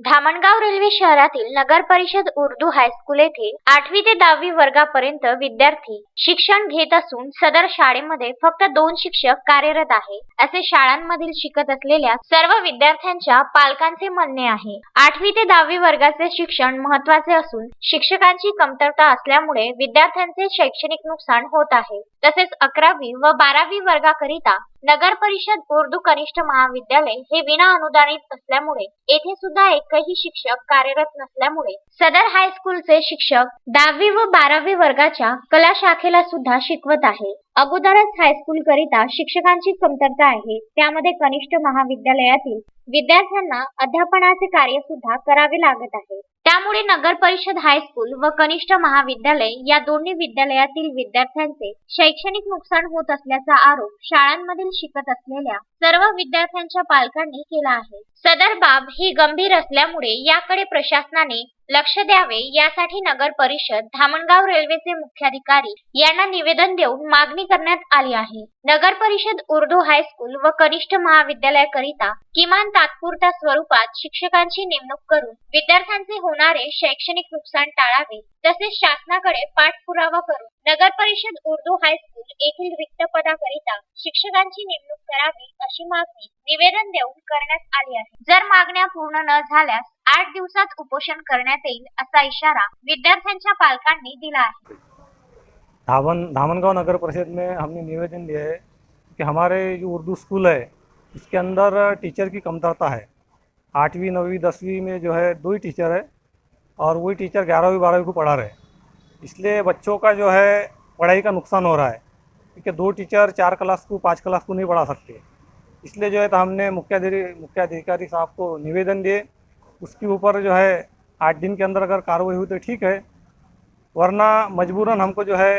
Dhamangaon railway शहरातील नगर परिषद Urdu high school येथे आठवी ते दहावी वर्गापर्यंत विद्यार्थी शिक्षण घेत असून सदर शाळेमध्ये फक्त दोन शिक्षक कार्यरत आहे असे शाळांमधील शिकत असलेल्या सर्व विद्यार्थ्यांच्या पालकांचे म्हणणे आहे. आठवी ते दहावी वर्गाचे शिक्षण महत्त्वाचे असून शिक्षकांची कमतरता असल्यामुळे विद्यार्थ्यांचे शैक्षणिक नुकसान होत आहे. तसेच अकरावी व बारावी वर्गाकरिता नगर परिषद उर्दू कनिष्ठ महाविद्यालय हे विना अनुदानित असल्यामुळे येथे सुद्धा एकही शिक्षक कार्यरत नसल्यामुळे सदर हायस्कूलचे शिक्षक दहावी व बारावी वर्गाच्या कला शाखेला सुद्धा शिकवत आहे. अगोदरच हायस्कूल करिता शिक्षकांची कमतरता आहे. त्यामध्ये कनिष्ठ महाविद्यालयातील विद्यार्थ्यांना अध्यापनाचे कार्य सुद्धा करावे लागत आहे. त्यामुळे नगर परिषद हायस्कूल व कनिष्ठ महाविद्यालय या दोन्ही विद्यालयातील विद्यार्थ्यांचे शैक्षणिक नुकसान होत असल्याचा आरोप शाळांमधील शिकत असलेल्या सर्व विद्यार्थ्यांच्या पालकांनी केला आहे. सदर बाब ही गंभीर असल्यामुळे याकडे प्रशासनाने लक्ष द्यावे यासाठी नगर परिषद धामणगाव रेल्वेचे मुख्याधिकारी यांना निवेदन देऊन मागणी करण्यात आली आहे. नगर परिषद उर्दू हायस्कूल व कनिष्ठ महाविद्यालयाकरिता किमान तात्पुरत्या स्वरूपात शिक्षकांची नेमणूक करून विद्यार्थ्यांचे होणारे शैक्षणिक नुकसान टाळावे तसेच शासनाकडे पाठपुरावा करून नगर परिषद उर्दू हायस्कूल येथील रिक्त पदाकरिता शिक्षकांची नेमणूक करावी अशी मागणी निवेदन देऊन करण्यात आली आहे. जर मागण्या पूर्ण न झाल्यास आठ दिवसात उपोषण करण्यात येईल असा इशारा विद्यार्थ्यांच्या पालकांनी दिला आहे. धामन धामनगांव नगर परिषद में हमने निवेदन दिया है कि हमारे जो उर्दू स्कूल है उसके अंदर टीचर की कमतरता है। आठवीं नवीं दसवीं में जो है दो ही टीचर है और वही टीचर ग्यारहवीं बारहवीं को पढ़ा रहे इसलिए बच्चों का जो है पढ़ाई का नुकसान हो रहा है क्योंकि दो टीचर चार क्लास को पाँच क्लास को नहीं पढ़ा सकते। इसलिए जो है तो हमने मुख्याधिकारी मुख्याधिकारी साहब को निवेदन दिए। उसके ऊपर जो है, आठ दिन के अंदर अगर कार्रवाई हुई तो ठीक है, वरना मजबूरन हमको जो है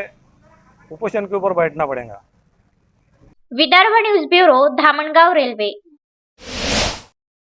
कुपोषण के ऊपर बैठना पड़ेगा। Vidarbha news bureau Dhamangaon railway.